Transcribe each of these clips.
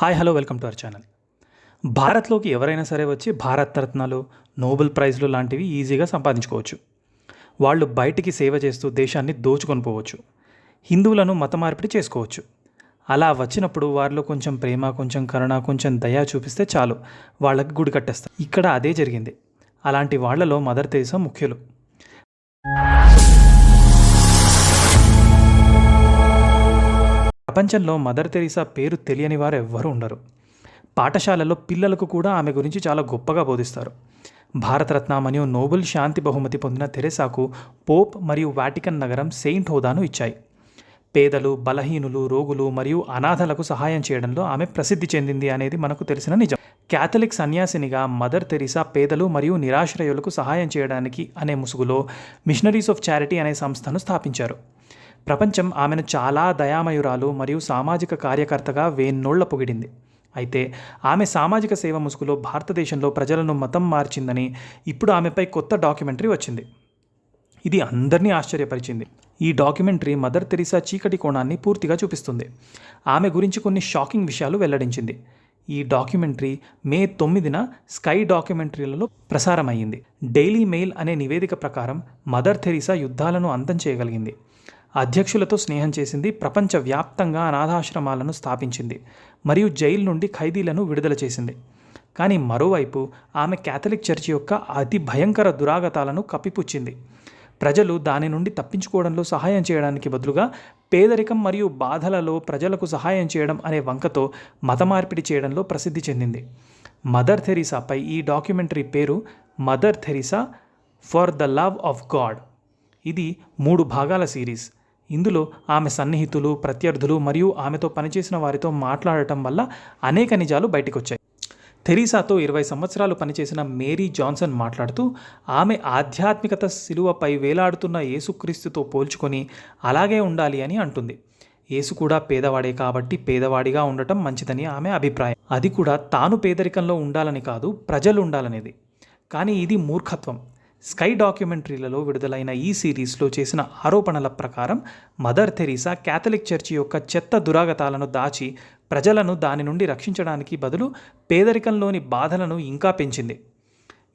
Hi hello welcome to our channel భారత్లోకి ఎవరైనా సరే వచ్చి భారత్ రత్నాలు నోబెల్ ప్రైజ్లు లాంటివి ఈజీగా సంపాదించుకోవచ్చు. వాళ్ళు బయటికి సేవ చేస్తూ దేశాన్ని దోచుకొని పోవచ్చు. హిందువులను మత మార్పిడి చేసుకోవచ్చు. అలా వచ్చినప్పుడు వారిలో కొంచెం ప్రేమ కొంచెం కరుణ కొంచెం దయా చూపిస్తే చాలు. వాళ్ళకి గుడి కట్టేస్తారు. ఇక్కడ అదే జరిగింది. అలాంటి వాళ్ళలో మదర్ తెరీసా ముఖ్యులు. ప్రపంచంలో మదర్ తెరీసా పేరు తెలియని వారు ఎవ్వరూ ఉండరు. పాఠశాలలో పిల్లలకు కూడా ఆమె గురించి చాలా గొప్పగా బోధిస్తారు. భారతరత్న మరియు నోబెల్ శాంతి బహుమతి పొందిన తెరెసాకు పోప్ మరియు వాటికన్ నగరం సెయింట్ హోదాను ఇచ్చాయి. పేదలు బలహీనులు రోగులు మరియు అనాథలకు సహాయం చేయడంలో ఆమె ప్రసిద్ధి చెందింది అనేది మనకు తెలిసిన నిజం. క్యాథలిక్ సన్యాసినిగా మదర్ తెరీసా పేదలు మరియు నిరాశ్రయులకు సహాయం చేయడానికి అనే ముసుగులో మిషనరీస్ ఆఫ్ చారిటీ అనే సంస్థను స్థాపించారు. ప్రపంచం ఆమెను చాలా దయామయురాలు మరియు సామాజిక కార్యకర్తగా వేన్నోళ్ళ పొగిడింది. అయితే ఆమె సామాజిక సేవ ముసుగులో భారతదేశంలో ప్రజలను మతం మార్చిందని ఇప్పుడు ఆమెపై కొత్త డాక్యుమెంటరీ వచ్చింది. ఇది అందరినీ ఆశ్చర్యపరిచింది. ఈ డాక్యుమెంటరీ మదర్ తెరిసా చీకటి కోణాన్ని పూర్తిగా చూపిస్తుంది. ఆమె గురించి కొన్ని షాకింగ్ విషయాలు వెల్లడించింది. ఈ డాక్యుమెంటరీ మే తొమ్మిదిన స్కై డాక్యుమెంటరీలలో ప్రసారమయ్యింది. డైలీ మెయిల్ అనే నివేదిక ప్రకారం మదర్ థెరిసా యుద్ధాలను అంతం చేయగలిగింది. అధ్యక్షులతో స్నేహం చేసింది ప్రపంచవ్యాప్తంగా అనాథాశ్రమాలను స్థాపించింది మరియు జైలు నుండి ఖైదీలను విడుదల చేసింది. కానీ మరోవైపు ఆమె క్యాథలిక్ చర్చి యొక్క అతి భయంకర దురాగతాలను కప్పిపుచ్చింది. ప్రజలు దాని నుండి తప్పించుకోవడంలో సహాయం చేయడానికి బదులుగా పేదరికం మరియు బాధలలో ప్రజలకు సహాయం చేయడం అనే వంకతో మత మార్పిడి చేయడంలో ప్రసిద్ధి చెందింది. మదర్ థెరీసాపై ఈ డాక్యుమెంటరీ పేరు Mother Teresa for the love of God. ఇది మూడు భాగాల సిరీస్. ఇందులో ఆమె సన్నిహితులు ప్రత్యర్థులు మరియు ఆమెతో పనిచేసిన వారితో మాట్లాడటం వల్ల అనేక నిజాలు బయటకొచ్చాయి. థెరీసాతో ఇరవై సంవత్సరాలు పనిచేసిన మేరీ జాన్సన్ మాట్లాడుతూ ఆమె ఆధ్యాత్మికత శిలువపై వేలాడుతున్న యేసుక్రీస్తుతో పోల్చుకొని అలాగే ఉండాలి అని అంటుంది. యేసు కూడా పేదవాడే కాబట్టి పేదవాడిగా ఉండటం మంచిదని ఆమె అభిప్రాయం. అది కూడా తాను పేదరికంలో ఉండాలని కాదు ప్రజలు ఉండాలనేది. కానీ ఇది మూర్ఖత్వం. స్కై డాక్యుమెంటరీలలో విడుదలైన ఈ సిరీస్లో చేసిన ఆరోపణల ప్రకారం మదర్ థెరీసా క్యాథలిక్ చర్చి యొక్క చెత్త దురాగతాలను దాచి ప్రజలను దాని నుండి రక్షించడానికి బదులు పేదరికంలోని బాధలను ఇంకా పెంచింది.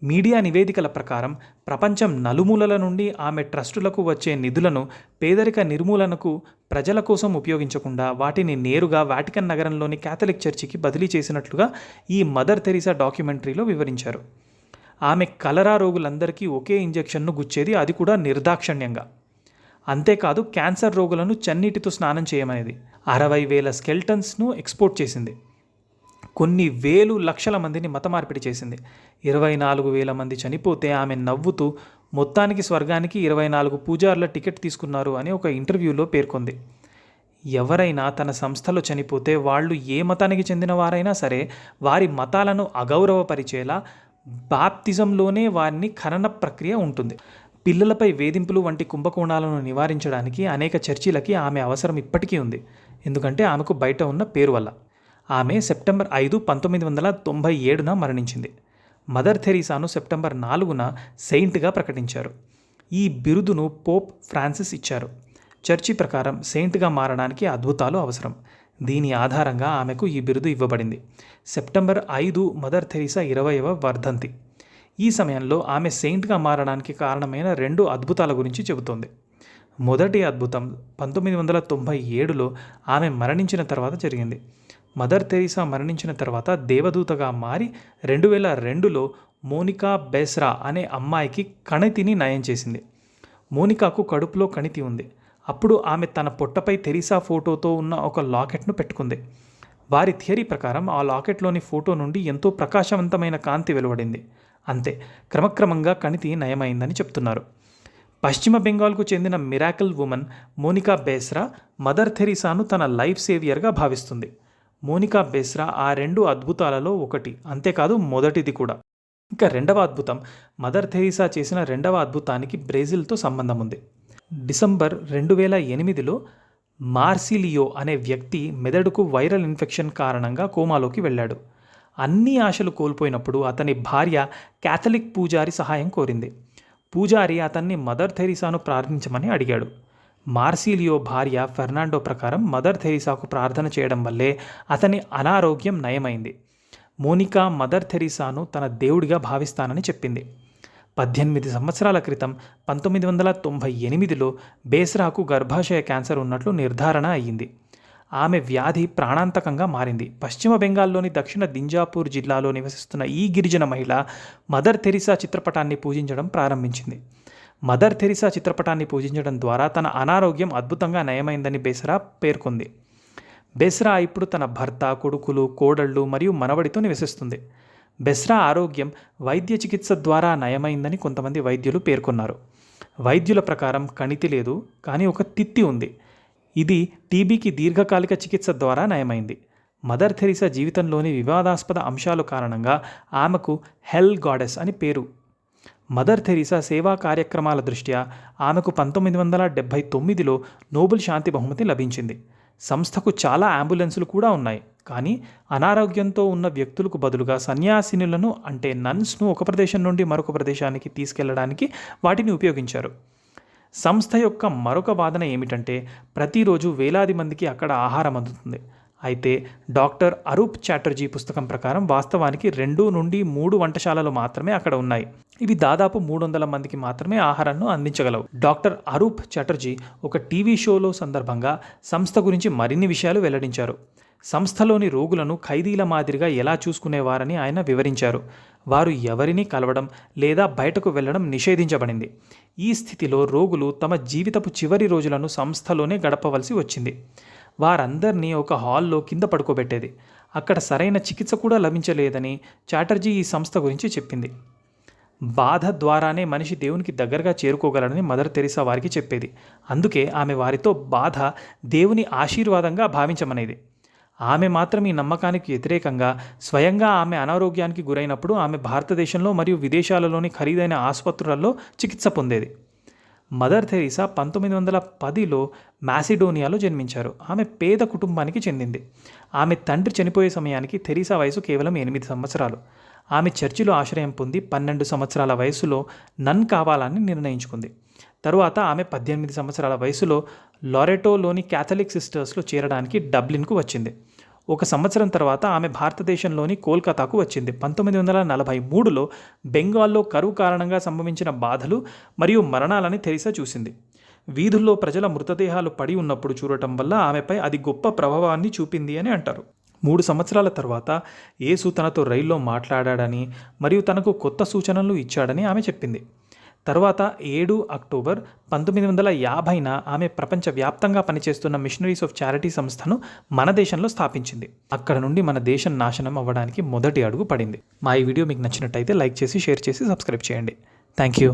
మీడియా నివేదికల ప్రకారం ప్రపంచం నలుమూలల నుండి ఆమె ట్రస్టులకు వచ్చే నిధులను పేదరిక నిర్మూలనకు ప్రజల కోసం ఉపయోగించకుండా వాటిని నేరుగా వాటికన్ నగరంలోని క్యాథలిక్ చర్చికి బదిలీ చేసినట్లుగా ఈ మదర్ థెరీసా డాక్యుమెంటరీలో వివరించారు. ఆమె కలరా రోగులందరికీ ఒకే ఇంజెక్షన్ను గుచ్చేది అది కూడా నిర్దాక్షణ్యంగా. అంతేకాదు క్యాన్సర్ రోగులను చన్నీటితో స్నానం చేయమనేది. అరవై వేల స్కెల్టన్స్ను ఎక్స్పోర్ట్ చేసింది. కొన్ని వేలు లక్షల మందిని మత మార్పిడి చేసింది. ఇరవై నాలుగు వేల మంది చనిపోతే ఆమె నవ్వుతూ మొత్తానికి స్వర్గానికి ఇరవై నాలుగు పూజార్ల టికెట్ తీసుకున్నారు అని ఒక ఇంటర్వ్యూలో పేర్కొంది. ఎవరైనా తన సంస్థలో చనిపోతే వాళ్ళు ఏ మతానికి చెందిన వారైనా సరే వారి మతాలను అగౌరవపరిచేలా బాప్తిజంలోనే వారిని ఖనన ప్రక్రియ ఉంటుంది. పిల్లలపై వేధింపులు వంటి కుంభకోణాలను నివారించడానికి అనేక చర్చిలకి ఆమె అవసరం ఇప్పటికీ ఉంది. ఎందుకంటే ఆమెకు బయట ఉన్న పేరు వల్ల. ఆమె సెప్టెంబర్ ఐదు పంతొమ్మిది వందల తొంభై ఏడున మరణించింది. మదర్ థెరీసాను సెప్టెంబర్ నాలుగున సెయింట్గా ప్రకటించారు. ఈ బిరుదును పోప్ ఫ్రాన్సిస్ ఇచ్చారు. చర్చి ప్రకారం సెయింట్గా మారడానికి అద్భుతాలు అవసరం. దీని ఆధారంగా ఆమెకు ఈ బిరుదు ఇవ్వబడింది. సెప్టెంబర్ ఐదు మదర్ థెరీసా ఇరవైవ వర్ధంతి. ఈ సమయంలో ఆమె సెయింట్గా మారడానికి కారణమైన రెండు అద్భుతాల గురించి చెబుతోంది. మొదటి అద్భుతం పంతొమ్మిది వందల తొంభై ఏడులో ఆమె మరణించిన తర్వాత జరిగింది. మదర్ థెరిసా మరణించిన తర్వాత దేవదూతగా మారి రెండు వేల రెండులో మోనికా బెస్రా అనే అమ్మాయికి కణితిని నయం చేసింది. మోనికాకు కడుపులో కణితి ఉంది. అప్పుడు ఆమె తన పొట్టపై తెరీసా ఫోటోతో ఉన్న ఒక లాకెట్ను పెట్టుకుంది. వారి థియరీ ప్రకారం ఆ లాకెట్లోని ఫోటో నుండి ఎంతో ప్రకాశవంతమైన కాంతి వెలువడింది. అంతే క్రమక్రమంగా కణితి నయమైందని చెప్తున్నారు. పశ్చిమ బెంగాల్కు చెందిన miracle woman Monica Besra Mother థెరీసాను తన లైఫ్ సేవియర్గా భావిస్తుంది. మోనికా బేస్రా ఆ రెండు అద్భుతాలలో ఒకటి అంతేకాదు మొదటిది కూడా. ఇంకా రెండవ అద్భుతం మదర్ థెరీసా చేసిన రెండవ అద్భుతానికి బ్రెజిల్తో సంబంధం ఉంది డిసెంబర్ రెండు వేల ఎనిమిదిలో మార్సిలియో అనే వ్యక్తి మెదడుకు వైరల్ ఇన్ఫెక్షన్ కారణంగా కోమాలోకి వెళ్ళాడు. అన్ని ఆశలు కోల్పోయినప్పుడు అతని భార్య క్యాథలిక్ పూజారి సహాయం కోరింది. పూజారి అతన్ని మదర్ థెరీసాను ప్రార్థించమని అడిగాడు. మార్సిలియో భార్య ఫెర్నాండో ప్రకారం మదర్ థెరిసాకు ప్రార్థన చేయడం వల్లే అతని అనారోగ్యం నయమైంది. మోనికా మదర్ థెరిసాను తన దేవుడిగా భావిస్తానని చెప్పింది. పద్దెనిమిది సంవత్సరాల క్రితం పంతొమ్మిది వందల తొంభై ఎనిమిదిలో బేస్రాకు గర్భాశయ క్యాన్సర్ ఉన్నట్లు నిర్ధారణ అయ్యింది. ఆమె వ్యాధి ప్రాణాంతకంగా మారింది. పశ్చిమ బెంగాల్లోని దక్షిణ దింజాపూర్ జిల్లాలో నివసిస్తున్న ఈ గిరిజన మహిళ మదర్ తెరిసా చిత్రపటాన్ని పూజించడం ప్రారంభించింది. మదర్ తెరిసా చిత్రపటాన్ని పూజించడం ద్వారా తన అనారోగ్యం అద్భుతంగా నయమైందని బేసరా పేర్కొంది. బేసరా ఇప్పుడు తన భర్త కొడుకులు కోడళ్ళు మరియు మనవడితో నివసిస్తుంది. బెస్రా ఆరోగ్యం వైద్య చికిత్స ద్వారా నయమైందని కొంతమంది వైద్యులు పేర్కొన్నారు. వైద్యుల ప్రకారం కణితి లేదు కానీ ఒక తిత్తి ఉంది. ఇది టీబీకి దీర్ఘకాలిక చికిత్స ద్వారా నయమైంది. మదర్ థెరిసా జీవితంలోని వివాదాస్పద అంశాలు కారణంగా ఆమెకు హెల్ గాడెస్ అని పేరు. మదర్ థెరిసా సేవా కార్యక్రమాల దృష్ట్యా ఆమెకు పంతొమ్మిది వందల డెబ్భై తొమ్మిదిలో నోబెల్ శాంతి బహుమతి లభించింది. సంస్థకు చాలా అంబులెన్సులు కూడా ఉన్నాయి. కానీ అనారోగ్యంతో ఉన్న వ్యక్తులకు బదులుగా సన్యాసినులను అంటే నన్స్ను ఒక ప్రదేశం నుండి మరొక ప్రదేశానికి తీసుకెళ్ళడానికి వాటిని ఉపయోగించారు. సంస్థ యొక్క మరొక వాదన ఏమిటంటే ప్రతిరోజు వేలాది మందికి అక్కడ ఆహారం అందుతుంది. అయితే డాక్టర్ అరూప్ చాటర్జీ పుస్తకం ప్రకారం వాస్తవానికి రెండు నుండి మూడు వంటశాలలు మాత్రమే అక్కడ ఉన్నాయి. ఇవి దాదాపు మూడు వందల మందికి మాత్రమే ఆహారాన్ని అందించగలవు. డాక్టర్ అరూప్ చాటర్జీ ఒక టీవీ షోలో సందర్భంగా సంస్థ గురించి మరిన్ని విషయాలు వెల్లడించారు. సంస్థలోని రోగులను ఖైదీల మాదిరిగా ఎలా చూసుకునేవారని ఆయన వివరించారు. వారు ఎవరిని కలవడం లేదా బయటకు వెళ్ళడం నిషేధించబడింది. ఈ స్థితిలో రోగులు తమ జీవితపు చివరి రోజులను సంస్థలోనే గడపవలసి వచ్చింది. వారందరినీ ఒక హాల్లో కింద పడుకోబెట్టేది. అక్కడ సరైన చికిత్స కూడా లభించలేదని చాటర్జీ ఈ సంస్థ గురించి చెప్పింది. బాధ ద్వారానే మనిషి దేవునికి దగ్గరగా చేరుకోగలడని మదర్ తెరిసా వారికి చెప్పేది. అందుకే ఆమె వారితో బాధ దేవుని ఆశీర్వాదంగా భావించమనేది. ఆమె మాత్రం ఈ నమ్మకానికి వ్యతిరేకంగా స్వయంగా ఆమె అనారోగ్యానికి గురైనప్పుడు ఆమె భారతదేశంలో మరియు విదేశాలలోని ఖరీదైన ఆసుపత్రులలో చికిత్స పొందేది. మదర్ థెరీసా పంతొమ్మిది వందల పదిలో మాసిడోనియాలో జన్మించారు. ఆమె పేద కుటుంబానికి చెందింది. ఆమె తండ్రి చనిపోయే సమయానికి థెరీసా వయసు కేవలం ఎనిమిది సంవత్సరాలు. ఆమె చర్చిలో ఆశ్రయం పొంది పన్నెండు సంవత్సరాల వయసులో నన్ కావాలని నిర్ణయించుకుంది. తరువాత ఆమె పద్దెనిమిది సంవత్సరాల వయసులో లారెటోలోని క్యాథలిక్ సిస్టర్స్లో చేరడానికి డబ్లిన్కు వచ్చింది. ఒక సంవత్సరం తర్వాత ఆమె భారతదేశంలోని కోల్కతాకు వచ్చింది. పంతొమ్మిది వందల నలభై మూడులో బెంగాల్లో కరువు కారణంగా సంభవించిన బాధలు మరియు మరణాలని తెరిసా చూసింది. వీధుల్లో ప్రజల మృతదేహాలు పడి ఉన్నప్పుడు చూడటం వల్ల ఆమెపై అది గొప్ప ప్రభావాన్ని చూపింది అని అంటారు. మూడు సంవత్సరాల తర్వాత యేసు తనతో రైల్లో మాట్లాడాడని మరియు తనకు కొత్త సూచనలు ఇచ్చాడని ఆమె చెప్పింది. తర్వాత ఏడు అక్టోబర్ పంతొమ్మిది వందల యాభైన ఆమె ప్రపంచవ్యాప్తంగా పనిచేస్తున్న మిషనరీస్ ఆఫ్ చారిటీ సంస్థను మన దేశంలో స్థాపించింది. అక్కడ నుండి మన దేశం నాశనం అవ్వడానికి మొదటి అడుగు పడింది. మా ఈ వీడియో మీకు నచ్చినట్టయితే లైక్ చేసి షేర్ చేసి సబ్స్క్రైబ్ చేయండి. Thank you